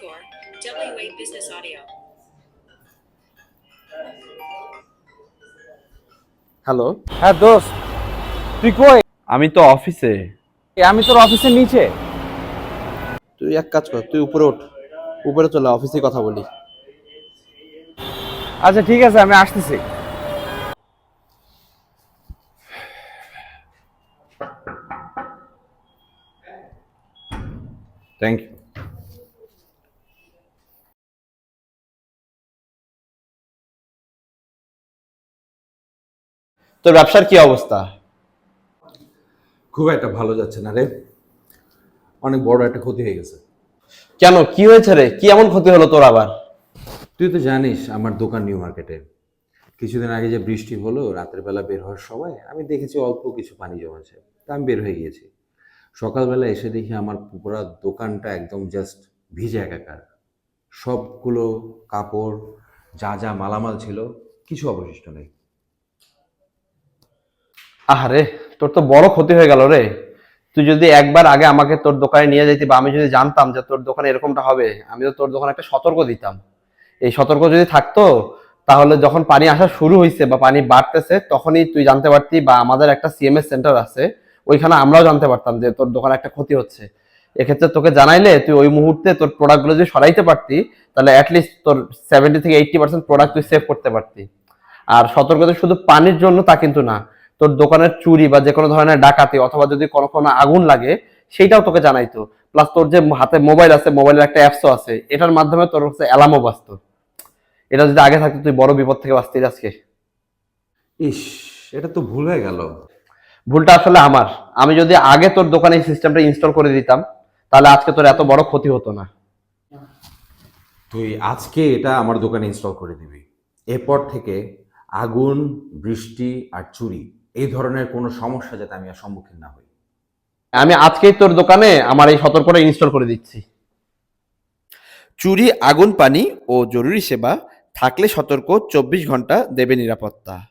Anchor, WA Business Audio. Hello হ্যাঁ দোস্ত। তুই কই? আমি তো অফিসে। এ, আমি তোর অফিসের নিচে। তুই এক কাজ কর তুই উপরে ওঠ উপরে চলে অফিসে কথা বলি। আচ্ছা ঠিক আছে আমি আসতেছি। থ্যাংক ইউ তোর ব্যবসার কি অবস্থা? খুব একটা ভালো যাচ্ছে না রে। অনেক বড় একটা ক্ষতি হয়ে গেছে। কেন? কি হয়েছে রে? কি এমন ক্ষতি হলো তোর আবার? তুই তো জানিস আমার দোকান নিউ মার্কেটে কিছুদিন আগে যে বৃষ্টি হলো রাতের বেলা বের হওয়ার সময় আমি দেখেছি অল্প কিছু পানি জমেছে। তা আমি বের হয়ে গিয়েছি। সকালবেলা এসে দেখি আমার পুরো দোকানটা একদম জাস্ট ভিজে একাকার। সবগুলো কাপড় যা যা মালামাল ছিল কিছু অবশিষ্ট নেই। আহারে, তোর তো বড় ক্ষতি হয়ে গেল রে। তুই যদি একবার আগে আমাকে তোর দোকানে নিয়ে যেতি বা আমি যদি জানতাম যে তোর দোকানে এরকমটা হবে, আমি তো তোর দোকানে একটা সতর্ক দিতাম। এই সতর্ক যদি থাকতো, তাহলে যখন পানি আসা শুরু হয়েছে বা পানি বাড়তেছে, তখনই তুই জানতে পারতি বা আমাদের একটা সিএমএস সেন্টার আছে, ওইখানে আমরাও জানতে পারতাম যে তোর দোকানে একটা ক্ষতি হচ্ছে। এক্ষেত্রে তোকে জানাইলে তুই ওই মুহূর্তে তোর প্রোডাক্টগুলো যদি সরাইতে পারতি, তাহলে অ্যাটলিস্ট তোর সেভেন্টি থেকে এইটটি পার্সেন্ট প্রোডাক্ট তুই সেভ করতে পারতি। আর সতর্কতা শুধু পানির জন্য তা কিন্তু না তোর দোকানের চুরি বা যে কোনো ধরনের ডাকাতি অথবা যদি কোনো কোনো আগুন লাগে সেইটাও তোকে জানাইতো। প্লাস তোর যে হাতে মোবাইল আছে মোবাইলের একটা অ্যাপসও আছে এটার মাধ্যমে তোর হচ্ছে অ্যালার্মও বাঁচতো এটা যদি আগে থাকতো তুই বড় বিপদ থেকে বাঁচতিস আজকে। ইস এটা তো ভুল হয়ে গেল। ভুলটা আসলে আমার। আমি যদি আগে তোর দোকানে এই সিস্টেমটা ইনস্টল করে দিতাম তাহলে আজকে তোর এত বড় ক্ষতি হতো না। তুই আজকে এটা আমার দোকানে ইনস্টল করে দিবি। এরপর থেকে আগুন বৃষ্টি আর চুরি এই ধরনের কোনো সমস্যা যাতে আমি আর সম্মুখীন না হই। আমি আজকেই তোর দোকানে আমার এই সতর্কটা ইনস্টল করে দিচ্ছি। চুরি আগুন পানি ও জরুরি সেবা থাকলে সতর্ক চব্বিশ ঘণ্টা দেবে নিরাপত্তা।